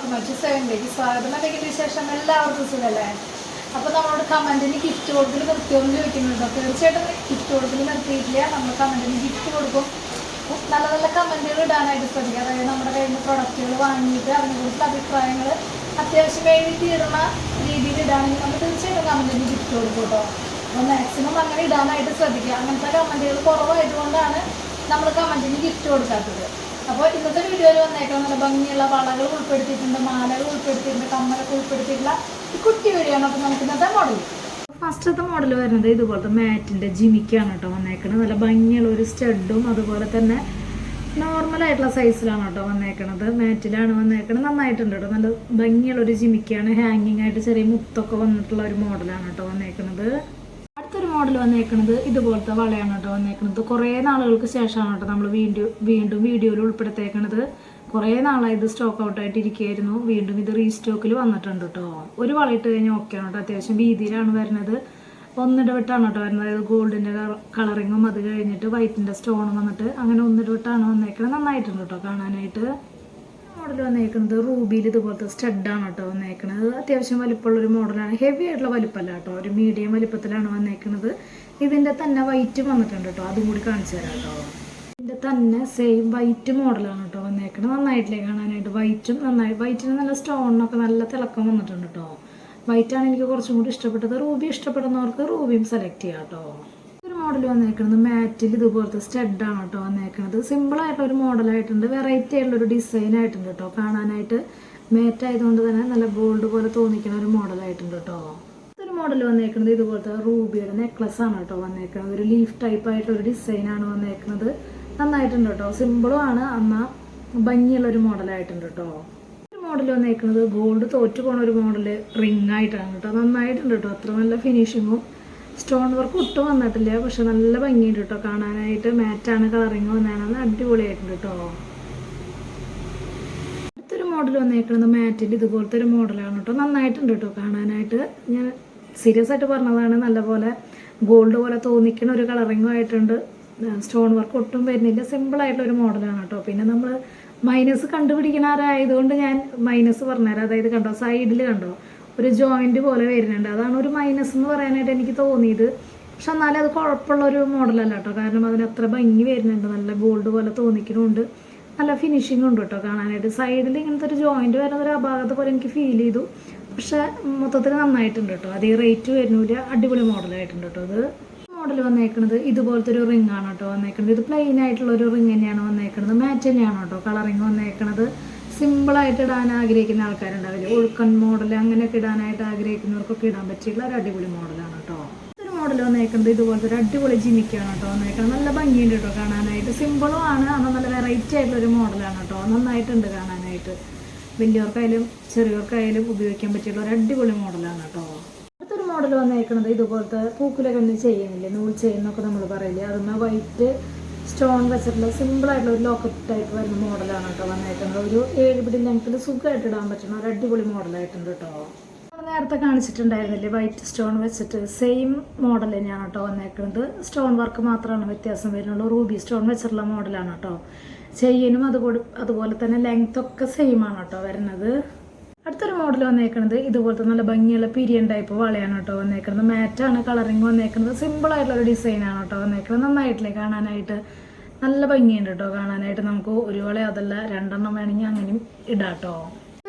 എല്ലാവർക്കും മറ്റു സെവനിലേക്ക് സ്വാഗതം. അല്ലെങ്കിൽ വിശേഷം? എല്ലാവർക്കും സുഖമല്ലേ അപ്പോൾ നമ്മളോട് കമന്റിന് ഗിഫ്റ്റ് കൊടുക്കൽ നിർത്തിയൊന്നും ചോദിക്കുന്നുണ്ടോ തീർച്ചയായിട്ടും ഗിഫ്റ്റ് കൊടുക്കൽ നിർത്തിയിട്ടില്ല. നമ്മൾ കമന്റിന് ഗിഫ്റ്റ് കൊടുക്കും. നല്ല നല്ല കമന്റുകൾ ഇടാനായിട്ട് ശ്രദ്ധിക്കുക. അതായത് നമ്മുടെ കയ്യിൽ നിന്ന് പ്രൊഡക്റ്റുകൾ വാങ്ങിയിട്ട് അതിനെക്കുറിച്ചുള്ള അഭിപ്രായങ്ങൾ അത്യാവശ്യം എഴുതി തീർന്ന രീതിയിൽ ഇടാണെങ്കിൽ നമ്മൾ തീർച്ചയായിട്ടും കമന്റിന് ഗിഫ്റ്റ് കൊടുക്കും കേട്ടോ. മാക്സിമം അങ്ങനെ ഇടാനായിട്ട് ശ്രദ്ധിക്കുക. അങ്ങനത്തെ കമന്റുകൾ കുറവായതുകൊണ്ടാണ് നമ്മൾ കമന്റിന് ഗിഫ്റ്റ് കൊടുക്കാത്തത്. അപ്പോൾ ഇന്നത്തെ വീഡിയോയിൽ വന്നേക്കാൻ നല്ല ഭംഗിയുള്ള വളകൾ ഉൾപ്പെടുത്തിയിട്ടുണ്ട് മാലകൾ ഉൾപ്പെടുത്തിയിട്ടുണ്ട് കമ്മലൊക്കെ ഉൾപ്പെടുത്തിയിട്ടുള്ള ഈ കുട്ടി വീഡിയോ ആണ് അപ്പോൾ നമുക്ക് ഇന്നത്തെ മോഡൽ ഫസ്റ്റത്തെ മോഡൽ വരുന്നത് ഇതുപോലത്തെ മാറ്റിന്റെ ജിമിക്കാണ് കേട്ടോ വന്നേക്കുന്നത് നല്ല ഭംഗിയുള്ള ഒരു സ്റ്റഡും അതുപോലെ തന്നെ നോർമൽ ആയിട്ടുള്ള സൈസിലാണ് കേട്ടോ വന്നേക്കണത്. മാറ്റിലാണ് വന്നേക്കണത്. നന്നായിട്ടുണ്ട് കേട്ടോ. നല്ല ഭംഗിയുള്ള ഒരു ജിമിക്കാണ്. ഹാങ്ങിങ് ആയിട്ട് ചെറിയ മുത്തൊക്കെ വന്നിട്ടുള്ള ഒരു മോഡലാണ് കേട്ടോ വന്നേക്കണത്. മോഡൽ വന്നേക്കുന്നത് ഇതുപോലത്തെ വളയാണ് കേട്ടോ വന്നേക്കുന്നത് കുറേ നാളുകൾക്ക് ശേഷമാണ് കേട്ടോ നമ്മൾ വീണ്ടും വീണ്ടും വീഡിയോയിൽ ഉൾപ്പെടുത്തേക്കണത്. കുറേ നാളായി ഇത് സ്റ്റോക്ക് ഔട്ട് ആയിട്ട് ഇരിക്കുകയായിരുന്നു. വീണ്ടും ഇത് റീസ്റ്റോക്കിൽ വന്നിട്ടുണ്ട് കേട്ടോ. ഒരു വള ഇട്ട് കഴിഞ്ഞാൽ ഓക്കെയാണ് കേട്ടോ. അത്യാവശ്യം വീതിയിലാണ് വരുന്നത്. ഒന്നിടവിട്ടാണ് കേട്ടോ വരുന്നത്. അതായത് ഗോൾഡിന്റെ കളറിങ്ങും അത് കഴിഞ്ഞിട്ട് വൈറ്റിന്റെ സ്റ്റോണും വന്നിട്ട് അങ്ങനെ ഒന്നിടവിട്ടാണ് വന്നേക്കുന്നത് നന്നായിട്ടുണ്ട് കേട്ടോ കാണാനായിട്ട്. മോഡൽ വന്നേക്കുന്നത് റൂബിയിൽ ഇതുപോലത്തെ സ്റ്റഡാണ് കേട്ടോ വന്നേക്കുന്നത് അത്യാവശ്യം വലിപ്പമുള്ള ഒരു മോഡലാണ്. ഹെവി ആയിട്ടുള്ള വലിപ്പമല്ല കേട്ടോ. ഒരു മീഡിയം വലിപ്പത്തിലാണ് വന്നേക്കുന്നത് ഇതിന്റെ തന്നെ വൈറ്റ് വന്നിട്ടുണ്ട് കേട്ടോ. അതും കൂടി കാണിച്ചു തരാം കേട്ടോ. ഇതിന്റെ തന്നെ സെയിം വൈറ്റ് മോഡലാണ് കേട്ടോ വന്നേക്കുന്നത് നന്നായിട്ടില്ലേ കാണാനായിട്ട്? വൈറ്റും നന്നായി. വൈറ്റിന് നല്ല സ്റ്റോണിനൊക്കെ നല്ല തിളക്കം വന്നിട്ടുണ്ട് കേട്ടോ. വൈറ്റാണ് എനിക്ക് കുറച്ചും കൂടി ഇഷ്ടപ്പെട്ടത്. റൂബി ഇഷ്ടപ്പെടുന്നവർക്ക് റൂബിയും സെലക്ട് ചെയ്യാം കേട്ടോ. മോഡൽ വന്നേക്കുന്നത് മാറ്റിൽ ഇതുപോലത്തെ സ്റ്റഡാണ് കേട്ടോ വന്നേക്കുന്നത് സിമ്പിൾ ആയിട്ടുള്ള ഒരു മോഡലായിട്ടുണ്ട് വെറൈറ്റി ആയിട്ടുള്ള ഒരു ഡിസൈൻ ആയിട്ടുണ്ട് കേട്ടോ. കാണാനായിട്ട് മാറ്റ് ആയതുകൊണ്ട് തന്നെ നല്ല ഗോൾഡ് പോലെ തോന്നിക്കുന്ന ഒരു മോഡലായിട്ടുണ്ട് കേട്ടോ. ഒരു മോഡൽ വന്നേക്കുന്നത് ഇതുപോലത്തെ റൂബിയുടെ നെക്ലസ് ആണ് കേട്ടോ വന്നേക്കുന്നത് ഒരു ലീഫ് ടൈപ്പ് ആയിട്ടുള്ള ഒരു ആണ് വന്നേക്കുന്നത് നന്നായിട്ടുണ്ട് കേട്ടോ. സിമ്പിളും ആണ്. എന്നാൽ ഭംഗിയുള്ള ഒരു മോഡലായിട്ടുണ്ട് കേട്ടോ. മോഡൽ വന്നേക്കുന്നത് ഗോൾഡ് തോറ്റു പോണ ഒരു മോഡൽ റിംഗ് ആയിട്ടാണ് കേട്ടോ. നന്നായിട്ടുണ്ട് കേട്ടോ. അത്ര നല്ല ഫിനിഷിങ്ങും സ്റ്റോൺ വർക്ക് ഒട്ടും വന്നിട്ടില്ല. പക്ഷെ നല്ല ഭംഗിയുണ്ട് കേട്ടോ കാണാനായിട്ട് മാറ്റാണ് കളറിങ് വന്നതാണ് നല്ല അടിപൊളിയായിട്ടുണ്ട് കേട്ടോ അടുത്തൊരു മോഡൽ വന്നേക്കുന്നത് മാറ്റിന്റെ ഇതുപോലത്തെ ഒരു മോഡലാണ് കേട്ടോ നന്നായിട്ടുണ്ട് കേട്ടോ കാണാനായിട്ട്. ഞാൻ സീരിയസ് ആയിട്ട് പറഞ്ഞതാണ് നല്ലപോലെ ഗോൾഡ് പോലെ തോന്നിക്കുന്ന ഒരു കളറിങ്ങും ആയിട്ടുണ്ട്. സ്റ്റോൺ വർക്ക് ഒട്ടും വരുന്നില്ല. സിമ്പിൾ ആയിട്ടുള്ള ഒരു മോഡലാണ് കേട്ടോ പിന്നെ നമ്മൾ മൈനസ് കണ്ടുപിടിക്കണവരായതുകൊണ്ട് ഞാൻ മൈനസ് പറഞ്ഞുതരാം. അതായത് കണ്ടോ സൈഡിൽ കണ്ടോ ഒരു ജോയിന്റ് പോലെ വരുന്നുണ്ട്. അതാണ് ഒരു മൈനസ് എന്ന് പറയാനായിട്ട് എനിക്ക് തോന്നിയത്. പക്ഷെ എന്നാലും അത് കുഴപ്പമുള്ള ഒരു മോഡലല്ല കേട്ടോ. കാരണം അതിന് അത്ര ഭംഗി വരുന്നുണ്ട്. നല്ല ഗോൾഡ് പോലെ തോന്നിക്കുന്നുണ്ട്. നല്ല ഫിനിഷിംഗ് ഉണ്ട് കേട്ടോ കാണാനായിട്ട്. സൈഡിൽ ഇങ്ങനത്തെ ഒരു ജോയിന്റ് വരുന്ന ഒരു അപാകത പോലെ എനിക്ക് ഫീൽ ചെയ്തു. പക്ഷെ മൊത്തത്തിൽ നന്നായിട്ടുണ്ട് കേട്ടോ. അതേ റേറ്റ് വരുന്നില്ല. അടിപൊളി മോഡലായിട്ടുണ്ട് കേട്ടോ അത്. മോഡൽ വന്നേക്കുന്നത് ഇതുപോലത്തെ ഒരു റിംഗ് ആണ് കേട്ടോ വന്നേക്കുന്നത് ഇത് പ്ലെയിൻ ആയിട്ടുള്ള ഒരു റിംഗ് തന്നെയാണ് വന്നേക്കുന്നത് മാറ്റ് തന്നെയാണ് കേട്ടോ. കളറിങ് വന്നേക്കുന്നത് സിമ്പിളായിട്ട് ഇടാൻ ആഗ്രഹിക്കുന്ന ആൾക്കാരുണ്ടാവില്ലേ? ഒഴുക്കൻ മോഡൽ അങ്ങനെയൊക്കെ ഇടാനായിട്ട് ആഗ്രഹിക്കുന്നവർക്കൊക്കെ ഇടാൻ പറ്റിയുള്ള ഒരു അടിപൊളി മോഡലാണ് കേട്ടോ. ഒരു മോഡൽ വന്നേക്കുന്നത് ഇതുപോലത്തെ ഒരു അടിപൊളി ജിമിക്കാണ് കേട്ടോ. വന്നേക്കുന്നത് നല്ല ഭംഗിയുണ്ട് കേട്ടോ കാണാനായിട്ട്. സിമ്പിളും ആണ്. എന്നാൽ നല്ല വെറൈറ്റി ആയിട്ടുള്ള ഒരു മോഡലാണ് കേട്ടോ. നന്നായിട്ടുണ്ട് കാണാനായിട്ട്. വലിയവർക്കായാലും ചെറിയവർക്കായാലും ഉപയോഗിക്കാൻ പറ്റിയുള്ള ഒരു അടിപൊളി മോഡലാണ് കേട്ടോ. അടുത്തൊരു മോഡൽ വന്നേക്കുന്നത് ഇതുപോലത്തെ പൂക്കുലൊക്കെ ഒന്നും ചെയ്യുന്നില്ലേ? നൂൽ ചെയ്യുന്നൊക്കെ നമ്മൾ പറയില്ലേ? അതൊന്ന് വൈറ്റ് സ്റ്റോൺ വെച്ചിട്ടുള്ള സിമ്പിൾ ആയിട്ടുള്ള ഒരു ലോക്കറ്റ് ടൈപ്പ് വരുന്ന മോഡലാണ് കേട്ടോ വന്നേക്കുന്നത്. ഒരു ഏഴ് പിടി ലെങ്ത്തിൽ സുഖമായിട്ട് ഇടാൻ പറ്റുന്ന ഒരു അടിപൊളി മോഡലായിട്ടുണ്ട് കേട്ടോ. നേരത്തെ കാണിച്ചിട്ടുണ്ടായിരുന്നില്ലേ വൈറ്റ് സ്റ്റോൺ വെച്ചിട്ട് സെയിം മോഡൽ തന്നെയാണ് കേട്ടോ വന്നേക്കുന്നത്. സ്റ്റോൺ വർക്ക് മാത്രമാണ് വ്യത്യാസം വരുന്നുള്ളൂ. റൂബി സ്റ്റോൺ വെച്ചിട്ടുള്ള മോഡലാണ് കേട്ടോ. ചെയിനും അതുപോലെ അതുപോലെ തന്നെ ലെങ്ത്തൊക്കെ സെയിം ആണ് കേട്ടോ വരുന്നത്. അടുത്തൊരു മോഡൽ വന്നേക്കുന്നത് ഇതുപോലത്തെ നല്ല ഭംഗിയുള്ള പിരിയൻ ടൈപ്പ് വളയാണ് കേട്ടോ വന്നേക്കുന്നത് മാറ്റാണ് കളറിങ് വന്നേക്കുന്നത് സിമ്പിൾ ആയിട്ടുള്ള ഒരു ഡിസൈൻ ആണ് കേട്ടോ വന്നേക്കുന്നത് നന്നായിട്ടില്ലേ കാണാനായിട്ട്? നല്ല ഭംഗിയുണ്ട് കേട്ടോ കാണാനായിട്ട്. നമുക്ക് ഒരു വള അതല്ല രണ്ടെണ്ണം വേണമെങ്കിൽ അങ്ങനെയും ഇടാം കേട്ടോ.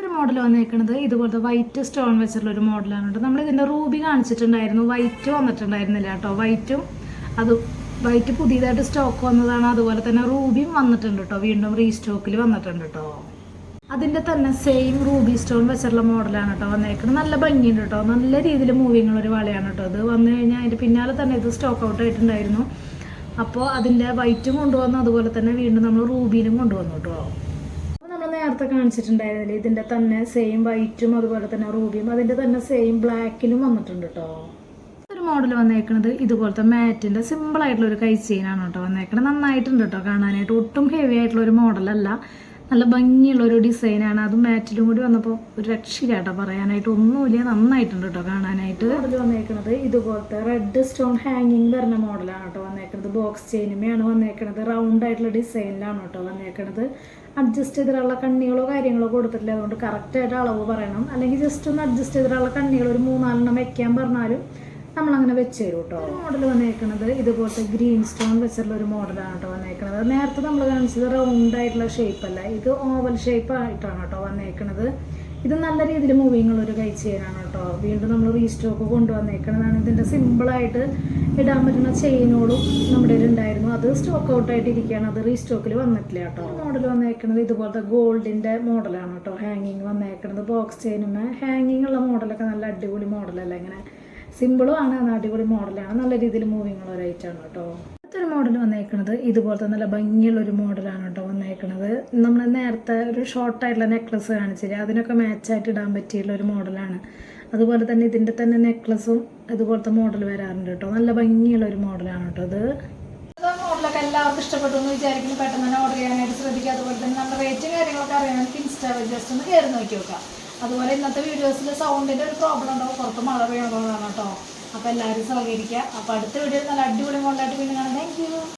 ഒരു മോഡൽ വന്നേക്കുന്നത് ഇതുപോലത്തെ വൈറ്റ് സ്റ്റോൺ വെച്ചിട്ടുള്ള ഒരു മോഡലാണ് കേട്ടോ. നമ്മൾ ഇതിന്റെ റൂബി കാണിച്ചിട്ടുണ്ടായിരുന്നു. വൈറ്റ് വന്നിട്ടുണ്ടായിരുന്നില്ല കേട്ടോ. വൈറ്റും അത് വൈറ്റ് പുതിയതായിട്ട് സ്റ്റോക്ക് വന്നതാണ്. അതുപോലെ തന്നെ റൂബിയും വന്നിട്ടുണ്ട് കേട്ടോ. വീണ്ടും റീസ്റ്റോക്കിൽ വന്നിട്ടുണ്ട് കേട്ടോ. അതിന്റെ തന്നെ സെയിം റൂബി സ്റ്റോൺ വെച്ചിട്ടുള്ള മോഡലാണ് കേട്ടോ വന്നേക്കുന്നത് നല്ല ഭംഗിയുണ്ട് കേട്ടോ നല്ല രീതിയിൽ മൂവിങ് ഉള്ള ഒരു വളയാണ് കേട്ടോ അത് വന്നു കഴിഞ്ഞാൽ അതിന്റെ പിന്നാലെ തന്നെ ഇത് സ്റ്റോക്ക് ഔട്ട് ആയിട്ടുണ്ടായിരുന്നു. അപ്പോൾ അതിന്റെ വൈറ്റും കൊണ്ടുവന്നു അതുപോലെ തന്നെ വീണ്ടും നമ്മൾ റൂബിയിലും കൊണ്ടുവന്നു കേട്ടോ നേരത്തെ കാണിച്ചിട്ടുണ്ടായിരുന്നില്ലേ ഇതിന്റെ തന്നെ സെയിം വൈറ്റും അതുപോലെ തന്നെ റൂബിയും അതിന്റെ തന്നെ സെയിം ബ്ലാക്കിലും വന്നിട്ടുണ്ട് കേട്ടോ ഒരു മോഡൽ വന്നേക്കുന്നത് ഇതുപോലത്തെ മാറ്റിന്റെ സിമ്പിൾ ആയിട്ടുള്ള ഒരു കൈ ചെയിനാണ് കേട്ടോ വന്നേക്കുന്നത് നന്നായിട്ടുണ്ട് കേട്ടോ കാണാനായിട്ട്. ഒട്ടും ഹെവി ആയിട്ടുള്ള ഒരു മോഡലല്ല നല്ല ഭംഗിയുള്ള ഒരു ഡിസൈനാണ്. അത് മാറ്റിലും കൂടി വന്നപ്പോൾ ഒരു രക്ഷയില്ലാട്ടോ പറയാനായിട്ട്. ഒന്നുമില്ല നന്നായിട്ടുണ്ട് കേട്ടോ കാണാനായിട്ട്. അതിൽ വന്നേക്കുന്നത് ഇതുപോലത്തെ റെഡ് സ്റ്റോൺ ഹാങ്ങിങ് വരുന്ന മോഡലാണ് കേട്ടോ വന്നേക്കുന്നത് ബോക്സ് ചെയിനുമയാണ് വന്നേക്കുന്നത് റൗണ്ട് ആയിട്ടുള്ള ഡിസൈനിലാണ് കേട്ടോ വന്നേക്കുന്നത് അഡ്ജസ്റ്റ് ചെയ്തിട്ടുള്ള കണ്ണികളോ കാര്യങ്ങളോ കൊടുത്തിട്ടില്ല. അതുകൊണ്ട് കറക്റ്റായിട്ട് അളവ് പറയണം. അല്ലെങ്കിൽ ജസ്റ്റ് ഒന്ന് അഡ്ജസ്റ്റ് ചെയ്തിട്ടുള്ള കണ്ണികൾ ഒരു മൂന്നാലെണ്ണം വെക്കാൻ പറഞ്ഞാലും നമ്മളങ്ങനെ വെച്ച് തരും കേട്ടോ മോഡൽ വന്നേക്കുന്നത് ഇതുപോലത്തെ ഗ്രീൻ സ്റ്റോൺ വെച്ചിട്ടുള്ള ഒരു മോഡലാണ് കേട്ടോ വന്നേക്കുന്നത് നേരത്തെ നമ്മൾ കാണിച്ചത് റൗണ്ട് ആയിട്ടുള്ള ഷേപ്പ് അല്ല. ഇത് ഓവൽ ഷേപ്പ് ആയിട്ടാണ് കേട്ടോ വന്നേക്കുന്നത് ഇത് നല്ല രീതിയിൽ മൂവിങ് ഉള്ള ഒരു കൈ ചെയിനാണ് കേട്ടോ വീണ്ടും നമ്മൾ റീസ്റ്റോക്ക് കൊണ്ടുവന്നേക്കുന്നതാണ് ഇതിന്റെ സിമ്പിളായിട്ട് ഇടാൻ പറ്റുന്ന ചെയിനോടും നമ്മുടെ ഉണ്ടായിരുന്നു. അത് സ്റ്റോക്ക് ഔട്ട് ആയിട്ട് ഇരിക്കുകയാണ്. അത് റീസ്റ്റോക്കിൽ വന്നിട്ടില്ല കേട്ടോ മോഡൽ വന്നേക്കുന്നത് ഇതുപോലത്തെ ഗോൾഡിന്റെ മോഡലാണ് കേട്ടോ ഹാങ്ങിങ് വന്നേക്കുന്നത് ബോക്സ് ചെയിനുമേ ഹാങ്ങിങ് ഉള്ള മോഡലൊക്കെ നല്ല അടിപൊളി മോഡലല്ല ഇങ്ങനെ സിമ്പിളും ആണ് അത് അടിപൊളി മോഡലാണ് നല്ല രീതിയിൽ മൂവിങ് ഉള്ള ഒരു കേട്ടോ അടുത്തൊരു മോഡൽ വന്നേക്കുന്നത് ഇതുപോലത്തെ നല്ല ഭംഗിയുള്ള ഒരു മോഡലാണ് കേട്ടോ വന്നേക്കുന്നത് നമ്മൾ നേരത്തെ ഒരു ഷോർട്ടായിട്ടുള്ള നെക്ലസ് കാണിച്ചില്ല? അതിനൊക്കെ മാച്ചായിട്ട് ഇടാൻ പറ്റിയുള്ള ഒരു മോഡലാണ് അതുപോലെ തന്നെ ഇതിന്റെ തന്നെ നെക്ലസും ഇതുപോലത്തെ മോഡൽ വരാറുണ്ട് കേട്ടോ നല്ല ഭംഗിയുള്ള ഒരു മോഡലാണ് കേട്ടോ ഇത്. മോഡലൊക്കെ എല്ലാവർക്കും ഇഷ്ടപ്പെട്ടു എന്ന് വിചാരിക്കുന്നു. പെട്ടെന്ന് തന്നെ ഓർഡർ ചെയ്യാനായിട്ട് ശ്രദ്ധിക്കുക. അതുപോലെ തന്നെ നമ്മുടെ റേറ്റും കാര്യങ്ങളൊക്കെ അറിയാനായിട്ട് ഇൻസ്റ്റാ ജസ്റ്റ് ഒന്ന് കയറി നോക്കി നോക്കാം. അതുപോലെ ഇന്നത്തെ വീഡിയോസിൽ സൗണ്ടിന്റെ ഒരു പ്രോബ്ലം ഉണ്ടാവും. പുറത്ത് മഴ പെയ്യണതാണ് കേട്ടോ. അപ്പോൾ എല്ലാവരും സഹകരിക്കുക. അപ്പോൾ അടുത്ത വീഡിയോയിൽ നല്ല അടിപൊളി മോഡലായിട്ട് വീണ്ടും കാണാം. താങ്ക്